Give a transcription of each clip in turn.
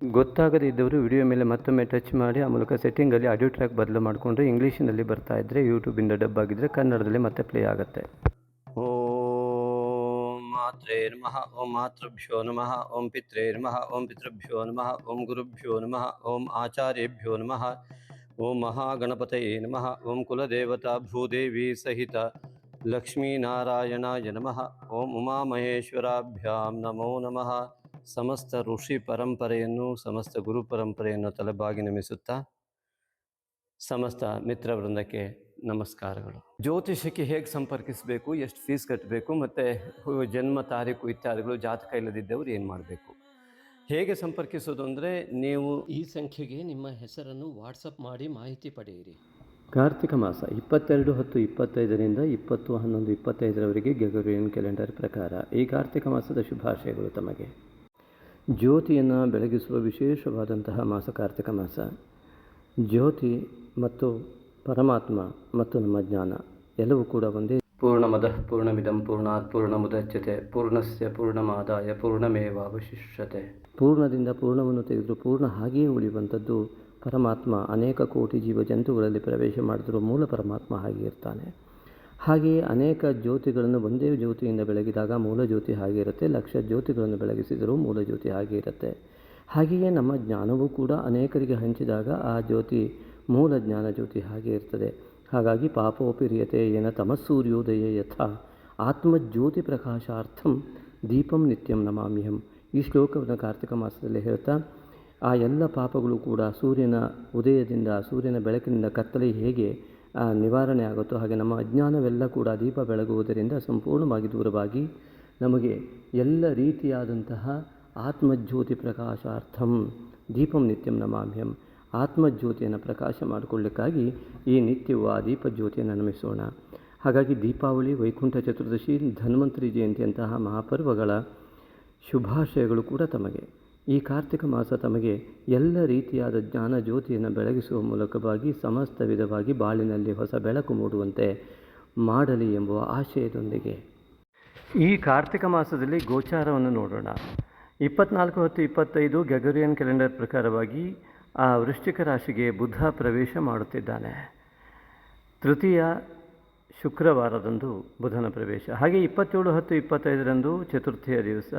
ಗೊತ್ತಾಗದೇ ಇದ್ದವರು ವಿಡಿಯೋ ಮೇಲೆ ಮತ್ತೊಮ್ಮೆ ಟಚ್ ಮಾಡಿ, ಆ ಮೂಲಕ ಸೆಟ್ಟಿಂಗಲ್ಲಿ ಆಡಿಯೋ ಟ್ರ್ಯಾಕ್ ಬದಲು ಮಾಡಿಕೊಂಡು ಇಂಗ್ಲೀಷಿನಲ್ಲಿ ಬರ್ತಾ ಇದ್ದರೆ ಯೂಟ್ಯೂಬಿಂದ ಡಬ್ ಆಗಿದ್ದರೆ ಕನ್ನಡದಲ್ಲಿ ಮತ್ತೆ ಪ್ಲೇ ಆಗುತ್ತೆ. ಓಂ ಮಾತ್ರೇ ನಮಃ, ಓಂ ಮಾತೃಭ್ಯೋ ನಮಃ, ಓಂ ಪಿತ್ರೇ ನಮಃ, ಓಂ ಪಿತೃಭ್ಯೋ ನಮಃ, ಓಂ ಗುರುಭ್ಯೋ ನಮಃ, ಓಂ ಆಚಾರ್ಯೇಭ್ಯೋ ನಮಃ, ಓಂ ಮಹಾಗಣಪತಯೇ ನಮಃ, ಓಂ ಕುಲದೇವತಾ ಭೂದೇವಿ ಸಹಿತ ಲಕ್ಷ್ಮೀನಾರಾಯಣಾಯ ನಮಃ, ಓಂ ಉಮಾಮಹೇಶ್ವರಾಭ್ಯಾಂ ನಮೋ ನಮಃ. ಸಮಸ್ತ ಋಷಿ ಪರಂಪರೆಯನ್ನು ಸಮಸ್ತ ಗುರು ಪರಂಪರೆಯನ್ನು ತಲೆಬಾಗಿ ನಮಿಸುತ್ತಾ ಸಮಸ್ತ ಮಿತ್ರವೃಂದಕ್ಕೆ ನಮಸ್ಕಾರಗಳು. ಜ್ಯೋತಿಷಕ್ಕೆ ಹೇಗೆ ಸಂಪರ್ಕಿಸಬೇಕು ಎಷ್ಟು ಫೀಸ್ ಕಟ್ಟಬೇಕು ಮತ್ತು ಜನ್ಮ ತಾರೀಕು ಇತ್ಯಾದಿಗಳು ಜಾತಕ ಇಲ್ಲದಿದ್ದವರು ಏನು ಮಾಡಬೇಕು? ಹೇಗೆ ಸಂಪರ್ಕಿಸೋದು ಅಂದರೆ ನೀವು ಈ ಸಂಖ್ಯೆಗೆ ನಿಮ್ಮ ಹೆಸರನ್ನು ವಾಟ್ಸಪ್ ಮಾಡಿ ಮಾಹಿತಿ ಪಡೆಯಿರಿ. ಕಾರ್ತಿಕ ಮಾಸ ಇಪ್ಪತ್ತೆರಡು ಹತ್ತು ಇಪ್ಪತ್ತೈದರಿಂದ ಇಪ್ಪತ್ತು ಹನ್ನೊಂದು ಇಪ್ಪತ್ತೈದರವರೆಗೆ ಗೆಗರಿಯನ್ ಕ್ಯಾಲೆಂಡರ್ ಪ್ರಕಾರ ಈ ಕಾರ್ತಿಕ ಮಾಸದ ಶುಭಾಶಯಗಳು ತಮಗೆ. ಜ್ಯೋತಿಯನ್ನು ಬೆಳಗಿಸುವ ವಿಶೇಷವಾದಂತಹ ಮಾಸ ಕಾರ್ತಿಕ ಮಾಸ. ಜ್ಯೋತಿ ಮತ್ತು ಪರಮಾತ್ಮ ಮತ್ತು ನಮ್ಮ ಜ್ಞಾನ ಎಲ್ಲವೂ ಕೂಡ ಒಂದೇ. ಪೂರ್ಣಮದ ಪೂರ್ಣಮಿದಂ ಪೂರ್ಣಾತ್ ಪೂರ್ಣಮುದಚ್ಯತೆ ಪೂರ್ಣಸ್ಯ ಪೂರ್ಣಮಾದಾಯ ಪೂರ್ಣಮೇವಾವಶಿಷ್ಯತೆ. ಪೂರ್ಣದಿಂದ ಪೂರ್ಣವನ್ನು ತೆಗೆದು ಪೂರ್ಣ ಹಾಗೆಯೇ ಉಳಿಯುವಂಥದ್ದು ಪರಮಾತ್ಮ ಅನೇಕ ಕೋಟಿ ಜೀವ ಜಂತುಗಳಲ್ಲಿ ಪ್ರವೇಶ ಮಾಡಿದರೂ ಮೂಲ ಪರಮಾತ್ಮ ಹಾಗೆ ಇರ್ತಾನೆ. ಹಾಗೆಯೇ ಅನೇಕ ಜ್ಯೋತಿಗಳನ್ನು ಒಂದೇ ಜ್ಯೋತಿಯಿಂದ ಬೆಳಗಿದಾಗ ಮೂಲ ಜ್ಯೋತಿ ಹಾಗೆ ಇರುತ್ತೆ, ಲಕ್ಷ ಜ್ಯೋತಿಗಳನ್ನು ಬೆಳಗಿಸಿದರೂ ಮೂಲ ಜ್ಯೋತಿ ಹಾಗೆ ಇರುತ್ತೆ. ಹಾಗೆಯೇ ನಮ್ಮ ಜ್ಞಾನವೂ ಕೂಡ ಅನೇಕರಿಗೆ ಹಂಚಿದಾಗ ಆ ಜ್ಯೋತಿ ಮೂಲ ಜ್ಞಾನ ಜ್ಯೋತಿ ಹಾಗೆ ಇರ್ತದೆ. ಹಾಗಾಗಿ ಪಾಪೋಪಿರಿಯತೆ ಏನ ತಮಸ್ಸೂರ್ಯೋದಯ ಯಥಾ, ಆತ್ಮಜ್ಯೋತಿ ಪ್ರಕಾಶಾರ್ಥಂ ದೀಪಂ ನಿತ್ಯಂ ನಮಾಮ್ಯಹಂ. ಈ ಶ್ಲೋಕವನ್ನು ಕಾರ್ತಿಕ ಮಾಸದಲ್ಲಿ ಹೇಳ್ತಾ, ಆ ಎಲ್ಲ ಪಾಪಗಳು ಕೂಡ ಸೂರ್ಯನ ಉದಯದಿಂದ, ಸೂರ್ಯನ ಬೆಳಕಿನಿಂದ ಕತ್ತಲೆ ಹೇಗೆ ನಿವಾರಣೆ ಆಗುತ್ತೋ ಹಾಗೆ ನಮ್ಮ ಅಜ್ಞಾನವೆಲ್ಲ ಕೂಡ ದೀಪ ಬೆಳಗುವುದರಿಂದ ಸಂಪೂರ್ಣವಾಗಿ ದೂರವಾಗಿ ನಮಗೆ ಎಲ್ಲ ರೀತಿಯಾದಂತಹ ಆತ್ಮಜ್ಯೋತಿ ಪ್ರಕಾಶಾರ್ಥಂ, ದೀಪಂ ನಿತ್ಯಂ ನಮಾಭ್ಯಂ ಆತ್ಮಜ್ಯೋತಿಯನ್ನು ಪ್ರಕಾಶ ಮಾಡಿಕೊಳ್ಳಿಕ್ಕಾಗಿ ಈ ನಿತ್ಯವು ಆ ದೀಪ ಜ್ಯೋತಿಯನ್ನು ನಮಿಸೋಣ. ಹಾಗಾಗಿ ದೀಪಾವಳಿ, ವೈಕುಂಠ ಚತುರ್ದಶಿ, ಧನ್ವಂತರಿ ಜಯಂತಿಯಂತಹ ಮಹಾಪರ್ವಗಳ ಶುಭಾಶಯಗಳು ಕೂಡ ತಮಗೆ. ಈ ಕಾರ್ತಿಕ ಮಾಸ ತಮಗೆ ಎಲ್ಲ ರೀತಿಯಾದ ಜ್ಞಾನ ಜ್ಯೋತಿಯನ್ನು ಬೆಳಗಿಸುವ ಮೂಲಕವಾಗಿ ಸಮಸ್ತ ವಿಧವಾಗಿ ಬಾಳಿನಲ್ಲಿ ಹೊಸ ಬೆಳಕು ಮೂಡುವಂತೆ ಮಾಡಲಿ ಎಂಬುವ ಆಶಯದೊಂದಿಗೆ. ಈ ಕಾರ್ತಿಕ ಮಾಸದಲ್ಲಿ ಗೋಚಾರವನ್ನು ನೋಡೋಣ. ಇಪ್ಪತ್ನಾಲ್ಕು ಹತ್ತು ಇಪ್ಪತ್ತೈದು ಗಗರಿಯನ್ ಕ್ಯಾಲೆಂಡರ್ ಪ್ರಕಾರವಾಗಿ ಆ ವೃಶ್ಚಿಕ ರಾಶಿಗೆ ಬುಧ ಪ್ರವೇಶ ಮಾಡುತ್ತಿದ್ದಾನೆ. ತೃತೀಯ ಶುಕ್ರವಾರದಂದು ಬುಧನ ಪ್ರವೇಶ. ಹಾಗೆ ಇಪ್ಪತ್ತೇಳು ಹತ್ತು ಇಪ್ಪತ್ತೈದರಂದು ಚತುರ್ಥಿಯ ದಿವಸ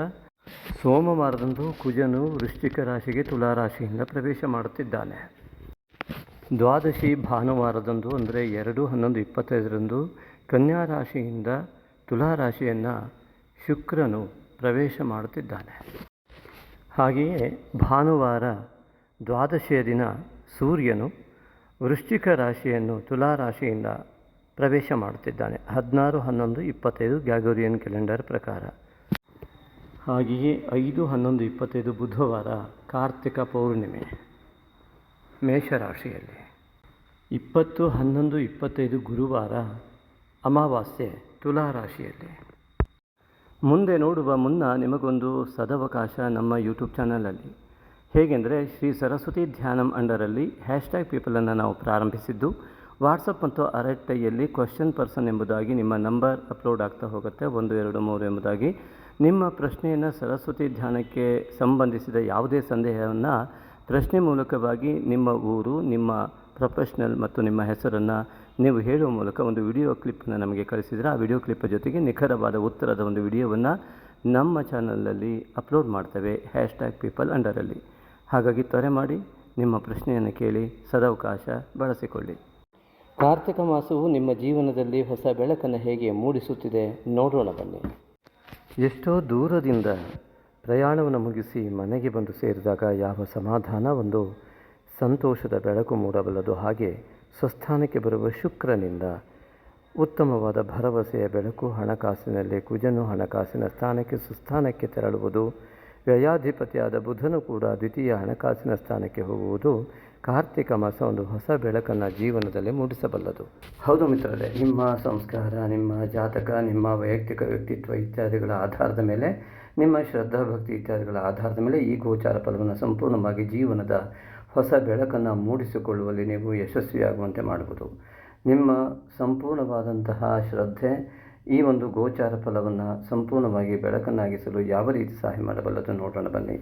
ಸೋಮವಾರದಂದು ಕುಜನು ವೃಶ್ಚಿಕ ರಾಶಿಗೆ ತುಲಾ ರಾಶಿಯಿಂದ ಪ್ರವೇಶ ಮಾಡುತ್ತಿದ್ದಾನೆ. ದ್ವಾದಶಿ ಭಾನುವಾರದಂದು ಅಂದರೆ ಎರಡು ಹನ್ನೊಂದು ಇಪ್ಪತ್ತೈದರಂದು ಕನ್ಯಾ ರಾಶಿಯಿಂದ ತುಲಾ ರಾಶಿಯನ್ನು ಶುಕ್ರನು ಪ್ರವೇಶ ಮಾಡುತ್ತಿದ್ದಾನೆ. ಹಾಗೆಯೇ ಭಾನುವಾರ ದ್ವಾದಶಿಯ ದಿನ ಸೂರ್ಯನು ವೃಶ್ಚಿಕ ರಾಶಿಯನ್ನು ತುಲಾ ರಾಶಿಯಿಂದ ಪ್ರವೇಶ ಮಾಡುತ್ತಿದ್ದಾನೆ. ಹದಿನಾರು ಹನ್ನೊಂದು ಇಪ್ಪತ್ತೈದು ಗ್ಯಾಗೋರಿಯನ್ ಕ್ಯಾಲೆಂಡರ್ ಪ್ರಕಾರ. ಹಾಗೆಯೇ ಐದು ಹನ್ನೊಂದು ಇಪ್ಪತ್ತೈದು ಬುಧವಾರ ಕಾರ್ತಿಕ ಪೌರ್ಣಿಮೆ, ಮೇಷರಾಶಿಯಲ್ಲಿ. ಇಪ್ಪತ್ತು ಹನ್ನೊಂದು ಇಪ್ಪತ್ತೈದು ಗುರುವಾರ ಅಮಾವಾಸ್ಯೆ ತುಲಾ ರಾಶಿಯಲ್ಲಿ. ಮುಂದೆ ನೋಡುವ ಮುನ್ನ ನಿಮಗೊಂದು ಸದವಕಾಶ ನಮ್ಮ ಯೂಟ್ಯೂಬ್ ಚಾನಲಲ್ಲಿ. ಹೇಗೆಂದರೆ ಶ್ರೀ ಸರಸ್ವತಿ ಧ್ಯಾನಂ ಅಂಡರಲ್ಲಿ ಹ್ಯಾಶ್ಟ್ಯಾಗ್ ಪೀಪಲನ್ನು ನಾವು ಪ್ರಾರಂಭಿಸಿದ್ದು, ವಾಟ್ಸಪ್ ಮತ್ತು ಅರಟ್ಟೈಯಲ್ಲಿ ಕ್ವಶನ್ ಪರ್ಸನ್ ಎಂಬುದಾಗಿ ನಿಮ್ಮ ನಂಬರ್ ಅಪ್ಲೋಡ್ ಆಗ್ತಾ ಹೋಗುತ್ತೆ, ಒಂದು, ಎರಡು, ಮೂರು ಎಂಬುದಾಗಿ. ನಿಮ್ಮ ಪ್ರಶ್ನೆಯನ್ನು ಸರಸ್ವತಿ ಧ್ಯಾನಕ್ಕೆ ಸಂಬಂಧಿಸಿದ ಯಾವುದೇ ಸಂದೇಹವನ್ನು ಪ್ರಶ್ನೆ ಮೂಲಕವಾಗಿ ನಿಮ್ಮ ಊರು, ನಿಮ್ಮ ಪ್ರೊಫೆಷ್ನಲ್ ಮತ್ತು ನಿಮ್ಮ ಹೆಸರನ್ನು ನೀವು ಹೇಳುವ ಮೂಲಕ ಒಂದು ವಿಡಿಯೋ ಕ್ಲಿಪ್ಪನ್ನು ನಮಗೆ ಕಳಿಸಿದರೆ ಆ ವಿಡಿಯೋ ಕ್ಲಿಪ್ ಜೊತೆಗೆ ನಿಖರವಾದ ಉತ್ತರದ ಒಂದು ವಿಡಿಯೋವನ್ನು ನಮ್ಮ ಚಾನಲಲ್ಲಿ ಅಪ್ಲೋಡ್ ಮಾಡ್ತೇವೆ. ಹ್ಯಾಶ್ಟ್ಯಾಗ್ ಪೀಪಲ್ ಅಂಡರಲ್ಲಿ. ಹಾಗಾಗಿ ತ್ವರೆ ಮಾಡಿ ನಿಮ್ಮ ಪ್ರಶ್ನೆಯನ್ನು ಕೇಳಿ ಸದಾವಕಾಶ ಬಳಸಿಕೊಳ್ಳಿ. ಕಾರ್ತಿಕ ಮಾಸವು ನಿಮ್ಮ ಜೀವನದಲ್ಲಿ ಹೊಸ ಬೆಳಕನ್ನು ಹೇಗೆ ಮೂಡಿಸುತ್ತಿದೆ ನೋಡೋಣ ಬನ್ನಿ. ಎಷ್ಟೋ ದೂರದಿಂದ ಪ್ರಯಾಣವನ್ನು ಮುಗಿಸಿ ಮನೆಗೆ ಬಂದು ಸೇರಿದಾಗ ಯಾವ ಸಮಾಧಾನ, ಒಂದು ಸಂತೋಷದ ಬೆಳಕು ಮೂಡಬಲ್ಲದು. ಹಾಗೆ ಸ್ವಸ್ಥಾನಕ್ಕೆ ಬರುವ ಶುಕ್ರನಿಂದ ಉತ್ತಮವಾದ ಭರವಸೆಯ ಬೆಳಕು ಹಣಕಾಸಿನಲ್ಲಿ, ಕುಜನು ಹಣಕಾಸಿನ ಸ್ಥಾನಕ್ಕೆ, ಸುಸ್ಥಾನಕ್ಕೆ ತೆರಳುವುದು, ವ್ಯಯಾಧಿಪತಿಯಾದ ಬುಧನು ಕೂಡ ದ್ವಿತೀಯ ಹಣಕಾಸಿನ ಸ್ಥಾನಕ್ಕೆ ಹೋಗುವುದು ಕಾರ್ತಿಕ ಮಾಸ ಒಂದು ಹೊಸ ಬೆಳಕನ್ನು ಜೀವನದಲ್ಲಿ ಮೂಡಿಸಬಲ್ಲದು. ಹೌದು ಮಿತ್ರರೇ, ನಿಮ್ಮ ಸಂಸ್ಕಾರ, ನಿಮ್ಮ ಜಾತಕ, ನಿಮ್ಮ ವೈಯಕ್ತಿಕ ವ್ಯಕ್ತಿತ್ವ ಇತ್ಯಾದಿಗಳ ಆಧಾರದ ಮೇಲೆ, ನಿಮ್ಮ ಶ್ರದ್ಧಾ ಭಕ್ತಿ ಇತ್ಯಾದಿಗಳ ಆಧಾರದ ಮೇಲೆ ಈ ಗೋಚಾರ ಫಲವನ್ನು ಸಂಪೂರ್ಣವಾಗಿ ಜೀವನದ ಹೊಸ ಬೆಳಕನ್ನು ಮೂಡಿಸಿಕೊಳ್ಳುವಲ್ಲಿ ನೀವು ಯಶಸ್ವಿಯಾಗುವಂತೆ ಮಾಡುವುದು ನಿಮ್ಮ ಸಂಪೂರ್ಣವಾದಂತಹ ಶ್ರದ್ಧೆ ಈ ಒಂದು ಗೋಚಾರ ಫಲವನ್ನು ಸಂಪೂರ್ಣವಾಗಿ ಬೆಳಕನ್ನಾಗಿಸಲು ಯಾವ ರೀತಿ ಸಹಾಯ ಮಾಡಬಲ್ಲದು ನೋಡೋಣ ಬನ್ನಿ.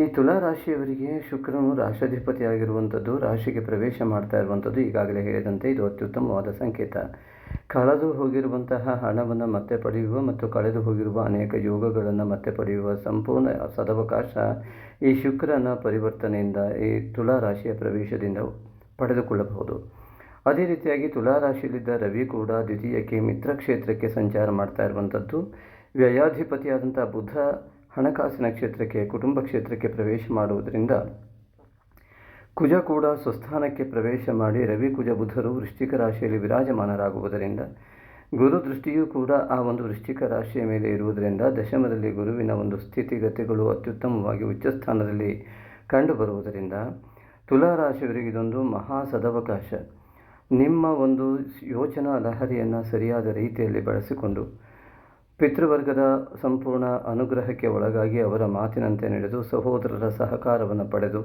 ಈ ತುಲಾ ರಾಶಿಯವರಿಗೆ ಶುಕ್ರನು ರಾಷ್ಟ್ರಾಧಿಪತಿಯಾಗಿರುವಂಥದ್ದು, ರಾಶಿಗೆ ಪ್ರವೇಶ ಮಾಡ್ತಾ ಇರುವಂಥದ್ದು ಈಗಾಗಲೇ ಹೇಳಿದಂತೆ ಇದು ಅತ್ಯುತ್ತಮವಾದ ಸಂಕೇತ. ಕಳೆದು ಹೋಗಿರುವಂತಹ ಹಣವನ್ನು ಮತ್ತೆ ಪಡೆಯುವ ಮತ್ತು ಕಳೆದು ಹೋಗಿರುವ ಅನೇಕ ಯೋಗಗಳನ್ನು ಮತ್ತೆ ಪಡೆಯುವ ಸಂಪೂರ್ಣ ಸದವಕಾಶ ಈ ಶುಕ್ರನ ಪರಿವರ್ತನೆಯಿಂದ ಈ ತುಲಾ ರಾಶಿಯ ಪ್ರವೇಶದಿಂದ ಪಡೆದುಕೊಳ್ಳಬಹುದು. ಅದೇ ರೀತಿಯಾಗಿ ತುಲಾ ರಾಶಿಯಲ್ಲಿದ್ದ ರವಿ ಕೂಡ ದ್ವಿತೀಯಕ್ಕೆ ಮಿತ್ರ ಕ್ಷೇತ್ರಕ್ಕೆ ಸಂಚಾರ ಮಾಡ್ತಾ ಇರುವಂಥದ್ದು. ವ್ಯಯಾಧಿಪತಿಯಾದಂಥ ಬುಧ ಹಣಕಾಸಿನ ಕ್ಷೇತ್ರಕ್ಕೆ, ಕುಟುಂಬ ಕ್ಷೇತ್ರಕ್ಕೆ ಪ್ರವೇಶ ಮಾಡುವುದರಿಂದ ಕುಜ ಕೂಡ ಸ್ವಸ್ಥಾನಕ್ಕೆ ಪ್ರವೇಶ ಮಾಡಿ ರವಿ ಕುಜ ಬುಧರು ವೃಶ್ಚಿಕ ರಾಶಿಯಲ್ಲಿ ವಿರಾಜಮಾನರಾಗುವುದರಿಂದ ಗುರು ದೃಷ್ಟಿಯೂ ಕೂಡ ಆ ಒಂದು ವೃಶ್ಚಿಕ ರಾಶಿಯ ಮೇಲೆ ಇರುವುದರಿಂದ ದಶಮದಲ್ಲಿ ಗುರುವಿನ ಒಂದು ಸ್ಥಿತಿಗತಿಗಳು ಅತ್ಯುತ್ತಮವಾಗಿ ಉಚ್ಚಸ್ಥಾನದಲ್ಲಿ ಕಂಡುಬರುವುದರಿಂದ ತುಲಾರಾಶಿಯವರಿಗೆ ಇದೊಂದು ಮಹಾ ಸದವಕಾಶ. ನಿಮ್ಮ ಒಂದು ಯೋಚನಾ ಲಹರಿಯನ್ನು ಸರಿಯಾದ ರೀತಿಯಲ್ಲಿ ಬಳಸಿಕೊಂಡು ಪಿತೃವರ್ಗದ ಸಂಪೂರ್ಣ ಅನುಗ್ರಹಕ್ಕೆ ಒಳಗಾಗಿ ಅವರ ಮಾತಿನಂತೆ ನಡೆದು ಸಹೋದರರ ಸಹಕಾರವನ್ನು ಪಡೆದು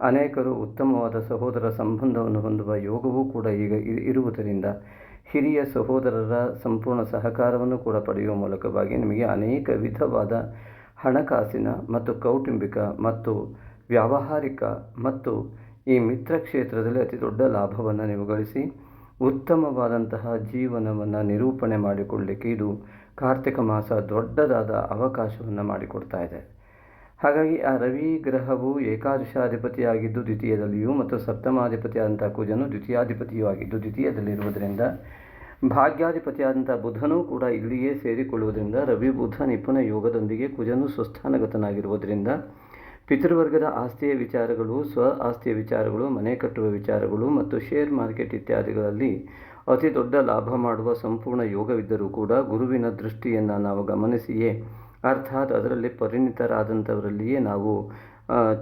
ಅನೇಕರು ಉತ್ತಮವಾದ ಸಹೋದರ ಸಂಬಂಧವನ್ನು ಹೊಂದುವ ಯೋಗವೂ ಕೂಡ ಈಗ ಇರುವುದರಿಂದ ಹಿರಿಯ ಸಹೋದರರ ಸಂಪೂರ್ಣ ಸಹಕಾರವನ್ನು ಕೂಡ ಪಡೆಯುವ ಮೂಲಕವಾಗಿ ನಿಮಗೆ ಅನೇಕ ವಿಧವಾದ ಹಣಕಾಸಿನ ಮತ್ತು ಕೌಟುಂಬಿಕ ಮತ್ತು ವ್ಯಾವಹಾರಿಕ ಮತ್ತು ಈ ಮಿತ್ರ ಕ್ಷೇತ್ರದಲ್ಲಿ ಅತಿ ದೊಡ್ಡ ಲಾಭವನ್ನು ನೀವು ಗಳಿಸಿ ಉತ್ತಮವಾದಂತಹ ಜೀವನವನ್ನು ನಿರೂಪಣೆ ಮಾಡಿಕೊಳ್ಳಲಿಕ್ಕೆ ಇದು ಕಾರ್ತಿಕ ಮಾಸ ದೊಡ್ಡದಾದ ಅವಕಾಶವನ್ನು ಮಾಡಿಕೊಡ್ತಾ ಇದೆ. ಹಾಗಾಗಿ ಆ ರವಿ ಗ್ರಹವು ಏಕಾದಶಾಧಿಪತಿಯಾಗಿದ್ದು ದ್ವಿತೀಯದಲ್ಲಿಯೂ ಮತ್ತು ಸಪ್ತಮಾಧಿಪತಿಯಾದಂಥ ಕುಜನು ದ್ವಿತೀಯಾಧಿಪತಿಯೂ ಆಗಿದ್ದು ದ್ವಿತೀಯದಲ್ಲಿರುವುದರಿಂದ ಭಾಗ್ಯಾಧಿಪತಿಯಾದಂಥ ಬುಧನೂ ಕೂಡ ಇಲ್ಲಿಯೇ ಸೇರಿಕೊಳ್ಳುವುದರಿಂದ ರವಿ ಬುಧ ನಿಪುಣ ಯೋಗದೊಂದಿಗೆ ಕುಜನು ಸ್ವಸ್ಥಾನಗತನಾಗಿರುವುದರಿಂದ ಪಿತೃವರ್ಗದ ಆಸ್ತಿಯ ವಿಚಾರಗಳು, ಸ್ವ ಆಸ್ತಿಯ ವಿಚಾರಗಳು, ಮನೆ ಕಟ್ಟುವ ವಿಚಾರಗಳು ಮತ್ತು ಶೇರ್ ಮಾರ್ಕೆಟ್ ಇತ್ಯಾದಿಗಳಲ್ಲಿ ಅತಿ ದೊಡ್ಡ ಲಾಭ ಮಾಡುವ ಸಂಪೂರ್ಣ ಯೋಗವಿದ್ದರೂ ಕೂಡ ಗುರುವಿನ ದೃಷ್ಟಿಯನ್ನು ನಾವು ಗಮನಿಸಿಯೇ, ಅರ್ಥಾತ್ ಅದರಲ್ಲಿ ಪರಿಣಿತರಾದಂಥವರಲ್ಲಿಯೇ ನಾವು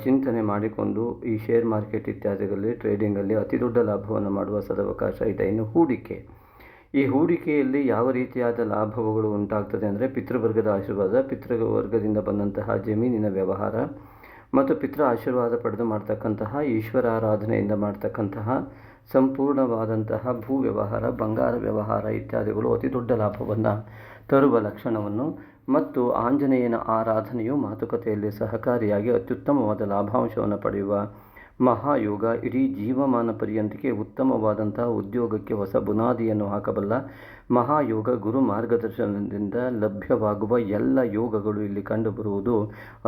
ಚಿಂತನೆ ಮಾಡಿಕೊಂಡು ಈ ಶೇರ್ ಮಾರ್ಕೆಟ್ ಇತ್ಯಾದಿಗಳಲ್ಲಿ ಟ್ರೇಡಿಂಗಲ್ಲಿ ಅತಿ ದೊಡ್ಡ ಲಾಭವನ್ನು ಮಾಡುವ ಸದವಕಾಶ ಇದೆ. ಇನ್ನು ಹೂಡಿಕೆ. ಈ ಹೂಡಿಕೆಯಲ್ಲಿ ಯಾವ ರೀತಿಯಾದ ಲಾಭಗಳು ಉಂಟಾಗ್ತದೆ ಅಂದರೆ ಪಿತೃವರ್ಗದ ಆಶೀರ್ವಾದ, ಪಿತೃವರ್ಗದಿಂದ ಬಂದಂತಹ ಜಮೀನಿನ ವ್ಯವಹಾರ ಮತ್ತು ಪಿತೃ ಆಶೀರ್ವಾದ ಪಡೆದು ಮಾಡ್ತಕ್ಕಂತಹ ಈಶ್ವರ ಆರಾಧನೆಯಿಂದ ಮಾಡ್ತಕ್ಕಂತಹ ಸಂಪೂರ್ಣವಾದಂತಹ ಭೂ ವ್ಯವಹಾರ, ಬಂಗಾರ ವ್ಯವಹಾರ ಇತ್ಯಾದಿಗಳು ಅತಿ ದೊಡ್ಡ ಲಾಭವನ್ನು ತರುವ ಲಕ್ಷಣವನ್ನು ಮತ್ತು ಆಂಜನೇಯನ ಆರಾಧನೆಯು ಮಾತುಕತೆಯಲ್ಲಿ ಸಹಕಾರಿಯಾಗಿ ಅತ್ಯುತ್ತಮವಾದ ಲಾಭಾಂಶವನ್ನು ಪಡೆಯುವ ಮಹಾಯೋಗ. ಇಡೀ ಜೀವಮಾನ ಪರ್ಯಂತಿಕೆ ಉತ್ತಮವಾದಂತಹ ಉದ್ಯೋಗಕ್ಕೆ ಹೊಸ ಬುನಾದಿಯನ್ನು ಹಾಕಬಲ್ಲ ಮಹಾಯೋಗ ಗುರು ಮಾರ್ಗದರ್ಶನದಿಂದ ಲಭ್ಯವಾಗುವ ಎಲ್ಲ ಯೋಗಗಳು ಇಲ್ಲಿ ಕಂಡುಬರುವುದು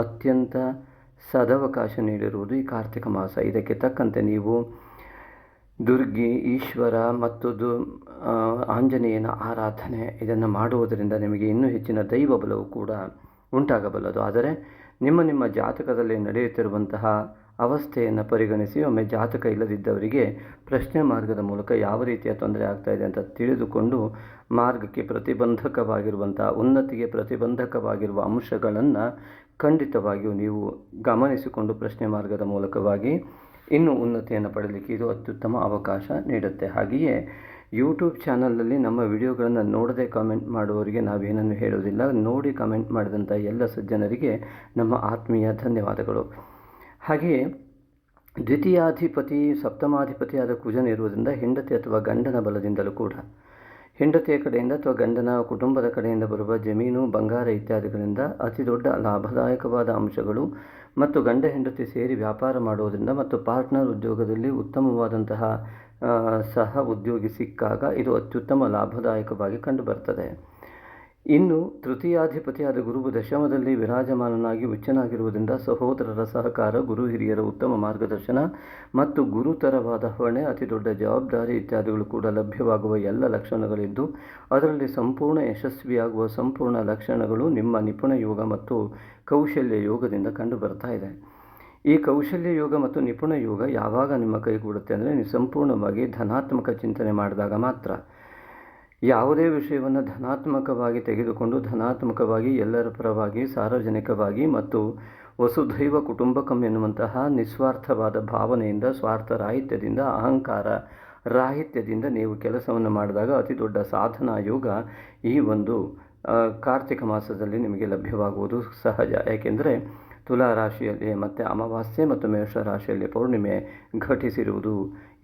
ಅತ್ಯಂತ ಸದವಕಾಶ ನೀಡಿರುವುದು ಈ ಕಾರ್ತಿಕ ಮಾಸ. ಇದಕ್ಕೆ ತಕ್ಕಂತೆ ನೀವು ದುರ್ಗಿ, ಈಶ್ವರ ಮತ್ತು ದು ಆಂಜನೇಯನ ಆರಾಧನೆ ಇದನ್ನು ಮಾಡುವುದರಿಂದ ನಿಮಗೆ ಇನ್ನೂ ಹೆಚ್ಚಿನ ದೈವ ಬಲವು ಕೂಡ ಉಂಟಾಗಬಲ್ಲದು. ಆದರೆ ನಿಮ್ಮ ನಿಮ್ಮ ಜಾತಕದಲ್ಲಿ ನಡೆಯುತ್ತಿರುವಂತಹ ಅವಸ್ಥೆಯನ್ನು ಪರಿಗಣಿಸಿ ಒಮ್ಮೆ ಜಾತಕ ಇಲ್ಲದಿದ್ದವರಿಗೆ ಪ್ರಶ್ನೆ ಮಾರ್ಗದ ಮೂಲಕ ಯಾವ ರೀತಿಯ ತೊಂದರೆ ಆಗ್ತಾ ಇದೆ ಅಂತ ತಿಳಿದುಕೊಂಡು ಮಾರ್ಗಕ್ಕೆ ಪ್ರತಿಬಂಧಕವಾಗಿರುವಂಥ ಉನ್ನತಿಗೆ ಪ್ರತಿಬಂಧಕವಾಗಿರುವ ಅಂಶಗಳನ್ನು ಖಂಡಿತವಾಗಿಯೂ ನೀವು ಗಮನಿಸಿಕೊಂಡು ಪ್ರಶ್ನೆ ಮಾರ್ಗದ ಮೂಲಕವಾಗಿ ಇನ್ನೂ ಉನ್ನತಿಯನ್ನು ಪಡೆಯಲಿಕ್ಕೆ ಇದು ಅತ್ಯುತ್ತಮ ಅವಕಾಶ ನೀಡುತ್ತೆ. ಹಾಗೆಯೇ ಯೂಟ್ಯೂಬ್ ಚಾನಲಲ್ಲಿ ನಮ್ಮ ವಿಡಿಯೋಗಳನ್ನು ನೋಡದೆ ಕಾಮೆಂಟ್ ಮಾಡುವವರಿಗೆ ನಾವೇನನ್ನು ಹೇಳುವುದಿಲ್ಲ. ನೋಡಿ ಕಾಮೆಂಟ್ ಮಾಡಿದಂಥ ಎಲ್ಲ ಸಜ್ಜನರಿಗೆ ನಮ್ಮ ಆತ್ಮೀಯ ಧನ್ಯವಾದಗಳು. ಹಾಗೆಯೇ ದ್ವಿತೀಯಾಧಿಪತಿ, ಸಪ್ತಮಾಧಿಪತಿಯಾದ ಕುಜನ ಇರುವುದರಿಂದ ಹೆಂಡತಿ ಅಥವಾ ಗಂಡನ ಬಲದಿಂದಲೂ ಕೂಡ. ಹೆಂಡತಿಯ ಕಡೆಯಿಂದ ಅಥವಾ ಗಂಡನ ಕುಟುಂಬದ ಕಡೆಯಿಂದ ಬರುವ ಜಮೀನು, ಬಂಗಾರ ಇತ್ಯಾದಿಗಳಿಂದ ಅತಿ ದೊಡ್ಡ ಲಾಭದಾಯಕವಾದ ಅಂಶಗಳು ಮತ್ತು ಗಂಡ ಹೆಂಡತಿ ಸೇರಿ ವ್ಯಾಪಾರ ಮಾಡುವುದರಿಂದ ಮತ್ತು ಪಾರ್ಟ್ನರ್ ಉದ್ಯೋಗದಲ್ಲಿ ಉತ್ತಮವಾದಂತಹ ಸಹ ಉದ್ಯೋಗಿ ಸಿಕ್ಕಾಗ ಇದು ಅತ್ಯುತ್ತಮ ಲಾಭದಾಯಕವಾಗಿ ಕಂಡುಬರ್ತದೆ. ಇನ್ನು ತೃತೀಯಾಧಿಪತಿಯಾದ ಗುರುವು ದಶಮದಲ್ಲಿ ವಿರಾಜಮಾನನಾಗಿ ಉಚ್ಚನಾಗಿರುವುದರಿಂದ ಸಹೋದರರ ಸಹಕಾರ, ಗುರು ಹಿರಿಯರ ಉತ್ತಮ ಮಾರ್ಗದರ್ಶನ ಮತ್ತು ಗುರುತರವಾದ ಹೊಣೆ, ಅತಿ ದೊಡ್ಡ ಜವಾಬ್ದಾರಿ ಇತ್ಯಾದಿಗಳು ಕೂಡ ಲಭ್ಯವಾಗುವ ಎಲ್ಲ ಲಕ್ಷಣಗಳಿದ್ದು, ಅದರಲ್ಲಿ ಸಂಪೂರ್ಣ ಯಶಸ್ವಿಯಾಗುವ ಸಂಪೂರ್ಣ ಲಕ್ಷಣಗಳು ನಿಮ್ಮ ನಿಪುಣ ಯೋಗ ಮತ್ತು ಕೌಶಲ್ಯ ಯೋಗದಿಂದ ಕಂಡುಬರ್ತಾ ಇದೆ. ಈ ಕೌಶಲ್ಯ ಯೋಗ ಮತ್ತು ನಿಪುಣ ಯೋಗ ಯಾವಾಗ ನಿಮ್ಮ ಕೈಗೂಡುತ್ತೆ ಅಂದರೆ ನೀವು ಸಂಪೂರ್ಣವಾಗಿ ಧನಾತ್ಮಕ ಚಿಂತನೆ ಮಾಡಿದಾಗ ಮಾತ್ರ. ಯಾವುದೇ ವಿಷಯವನ್ನು ಧನಾತ್ಮಕವಾಗಿ ತೆಗೆದುಕೊಂಡು ಧನಾತ್ಮಕವಾಗಿ ಎಲ್ಲರ ಪರವಾಗಿ, ಸಾರ್ವಜನಿಕವಾಗಿ ಮತ್ತು ವಸುಧೈವ ಕುಟುಂಬಕಂ ಎನ್ನುವಂತಹ ನಿಸ್ವಾರ್ಥವಾದ ಭಾವನೆಯಿಂದ ಸ್ವಾರ್ಥ ರಾಹಿತ್ಯದಿಂದ ಅಹಂಕಾರ ರಾಹಿತ್ಯದಿಂದ ನೀವು ಕೆಲಸವನ್ನು ಮಾಡಿದಾಗ ಅತಿ ದೊಡ್ಡ ಸಾಧನಾ ಯೋಗ ಈ ಒಂದು ಕಾರ್ತಿಕ ಮಾಸದಲ್ಲಿ ನಿಮಗೆ ಲಭ್ಯವಾಗುವುದು ಸಹಜ. ಏಕೆಂದರೆ ತುಲಾ ರಾಶಿಯಲ್ಲಿ ಮತ್ತು ಅಮಾವಾಸ್ಯೆ ಮತ್ತು ಮೇಷ ರಾಶಿಯಲ್ಲಿ ಪೌರ್ಣಿಮೆ ಘಟಿಸಿರುವುದು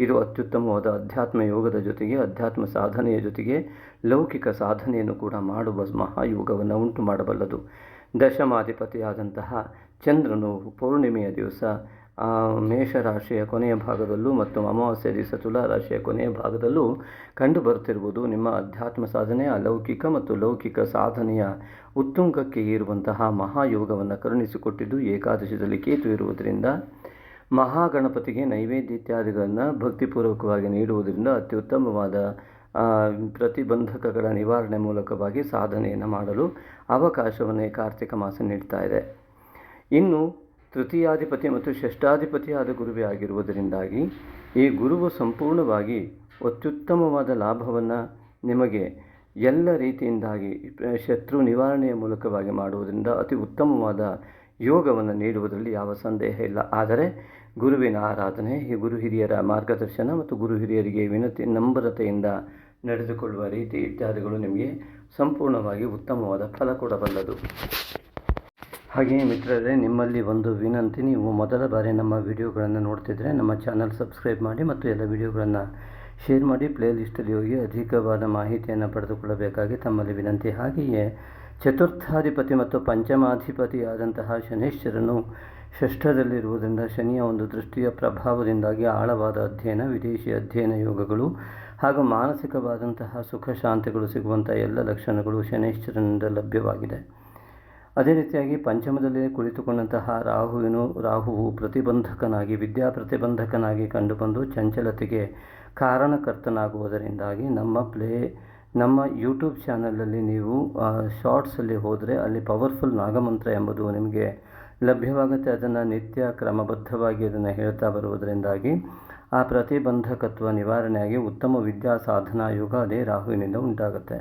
ಇದು ಅತ್ಯುತ್ತಮವಾದ ಅಧ್ಯಾತ್ಮ ಯೋಗದ ಜೊತೆಗೆ ಅಧ್ಯಾತ್ಮ ಸಾಧನೆಯ ಜೊತೆಗೆ ಲೌಕಿಕ ಸಾಧನೆಯನ್ನು ಕೂಡ ಮಾಡುವ ಮಹಾಯೋಗವನ್ನು ಉಂಟು ಮಾಡಬಲ್ಲದು. ದಶಮಾಧಿಪತಿಯಾದಂತಹ ಚಂದ್ರನು ಪೌರ್ಣಿಮೆಯ ದಿವಸ ಮೇಷರಾಶಿಯ ಕೊನೆಯ ಭಾಗದಲ್ಲೂ ಮತ್ತು ಅಮಾವಾಸ್ಯ ದಿವಸ ತುಲಾ ರಾಶಿಯ ಕೊನೆಯ ಭಾಗದಲ್ಲೂ ಕಂಡು ಬರುತ್ತಿರುವುದು ನಿಮ್ಮ ಅಧ್ಯಾತ್ಮ ಸಾಧನೆ ಅಲೌಕಿಕ ಮತ್ತು ಲೌಕಿಕ ಸಾಧನೆಯ ಉತ್ತುಂಗಕ್ಕೆ ಇರುವಂತಹ ಮಹಾಯೋಗವನ್ನು ಕರುಣಿಸಿಕೊಟ್ಟಿದ್ದು ಏಕಾದಶದಲ್ಲಿ ಕೇತು ಇರುವುದರಿಂದ. ಮಹಾಗಣಪತಿಗೆ ನೈವೇದ್ಯ ಇತ್ಯಾದಿಗಳನ್ನು ಭಕ್ತಿಪೂರ್ವಕವಾಗಿ ನೀಡುವುದರಿಂದ ಅತ್ಯುತ್ತಮವಾದ ಪ್ರತಿಬಂಧಕಗಳ ನಿವಾರಣೆ ಮೂಲಕವಾಗಿ ಸಾಧನೆಯನ್ನು ಮಾಡಲು ಅವಕಾಶವನ್ನು ಕಾರ್ತಿಕ ಮಾಸ ನೀಡ್ತಾ ಇದೆ. ಇನ್ನು ತೃತೀಯಾಧಿಪತಿ ಮತ್ತು ಷಷ್ಠಾಧಿಪತಿಯಾದ ಗುರುವೇ ಆಗಿರುವುದರಿಂದಾಗಿ ಈ ಗುರುವು ಸಂಪೂರ್ಣವಾಗಿ ಅತ್ಯುತ್ತಮವಾದ ಲಾಭವನ್ನು ನಿಮಗೆ ಎಲ್ಲ ರೀತಿಯಿಂದಾಗಿ ಶತ್ರು ನಿವಾರಣೆಯ ಮೂಲಕವಾಗಿ ಮಾಡುವುದರಿಂದ ಅತಿ ಉತ್ತಮವಾದ ಯೋಗವನ್ನು ನೀಡುವುದರಲ್ಲಿ ಯಾವ ಸಂದೇಹ ಇಲ್ಲ. ಆದರೆ ಗುರುವಿನ ಆರಾಧನೆ, ಈ ಗುರು ಹಿರಿಯರ ಮಾರ್ಗದರ್ಶನ ಮತ್ತು ಗುರು ಹಿರಿಯರಿಗೆ ವಿನತಿ ನಮ್ರತೆಯಿಂದ ನಡೆದುಕೊಳ್ಳುವ ರೀತಿ ಇತ್ಯಾದಿಗಳು ನಿಮಗೆ ಸಂಪೂರ್ಣವಾಗಿ ಉತ್ತಮವಾದ ಫಲ ಕೊಡಬಲ್ಲದು. ಹಾಗೆಯೇ ಮಿತ್ರರೇ, ನಿಮ್ಮಲ್ಲಿ ಒಂದು ವಿನಂತಿ, ನೀವು ಮೊದಲ ಬಾರಿ ನಮ್ಮ ವಿಡಿಯೋಗಳನ್ನು ನೋಡ್ತಿದ್ರೆ ನಮ್ಮ ಚಾನಲ್ ಸಬ್ಸ್ಕ್ರೈಬ್ ಮಾಡಿ ಮತ್ತು ಎಲ್ಲ ವಿಡಿಯೋಗಳನ್ನು ಶೇರ್ ಮಾಡಿ. ಪ್ಲೇಲಿಸ್ಟಲ್ಲಿ ಹೋಗಿ ಅಧಿಕವಾದ ಮಾಹಿತಿಯನ್ನು ಪಡೆದುಕೊಳ್ಳಬೇಕಾಗಿ ತಮ್ಮಲ್ಲಿ ವಿನಂತಿ. ಹಾಗೆಯೇ ಚತುರ್ಥಾಧಿಪತಿ ಮತ್ತು ಪಂಚಮಾಧಿಪತಿಯಾದಂತಹ ಶನೇಶ್ವರನು ಷಷ್ಠದಲ್ಲಿರುವುದರಿಂದ ಶನಿಯ ಒಂದು ದೃಷ್ಟಿಯ ಪ್ರಭಾವದಿಂದಾಗಿ ಆಳವಾದ ಅಧ್ಯಯನ, ವಿದೇಶಿ ಅಧ್ಯಯನ ಯೋಗಗಳು ಹಾಗೂ ಮಾನಸಿಕವಾದಂತಹ ಸುಖ ಶಾಂತಿಗಳು ಸಿಗುವಂಥ ಎಲ್ಲ ಲಕ್ಷಣಗಳು ಶನೇಶ್ವರನಿಂದ ಲಭ್ಯವಾಗಿದೆ. ಅದೇ ರೀತಿಯಾಗಿ ಪಂಚಮದಲ್ಲಿ ಕುಳಿತುಕೊಂಡಂತಹ ರಾಹುವಿನು, ರಾಹುವು ಪ್ರತಿಬಂಧಕನಾಗಿ ವಿದ್ಯಾ ಪ್ರತಿಬಂಧಕನಾಗಿ ಕಂಡುಬಂದು ಚಂಚಲತೆಗೆ ಕಾರಣಕರ್ತನಾಗುವುದರಿಂದಾಗಿ ನಮ್ಮ ಪ್ಲೇ ನಮ್ಮ ಯೂಟ್ಯೂಬ್ ಚಾನಲಲ್ಲಿ ನೀವು ಶಾರ್ಟ್ಸಲ್ಲಿ ಹೋದರೆ ಅಲ್ಲಿ ಪವರ್ಫುಲ್ ನಾಗಮಂತ್ರ ಎಂಬುದು ನಿಮಗೆ ಲಭ್ಯವಾಗುತ್ತೆ. ಅದನ್ನು ನಿತ್ಯ ಕ್ರಮಬದ್ಧವಾಗಿ ಅದನ್ನು ಹೇಳ್ತಾ ಬರುವುದರಿಂದಾಗಿ ಆ ಪ್ರತಿಬಂಧಕತ್ವ ನಿವಾರಣೆಯಾಗಿ ಉತ್ತಮ ವಿದ್ಯಾ ಸಾಧನಾ ಯುಗ ಅದೇ ರಾಹುವಿನಿಂದ ಉಂಟಾಗುತ್ತೆ.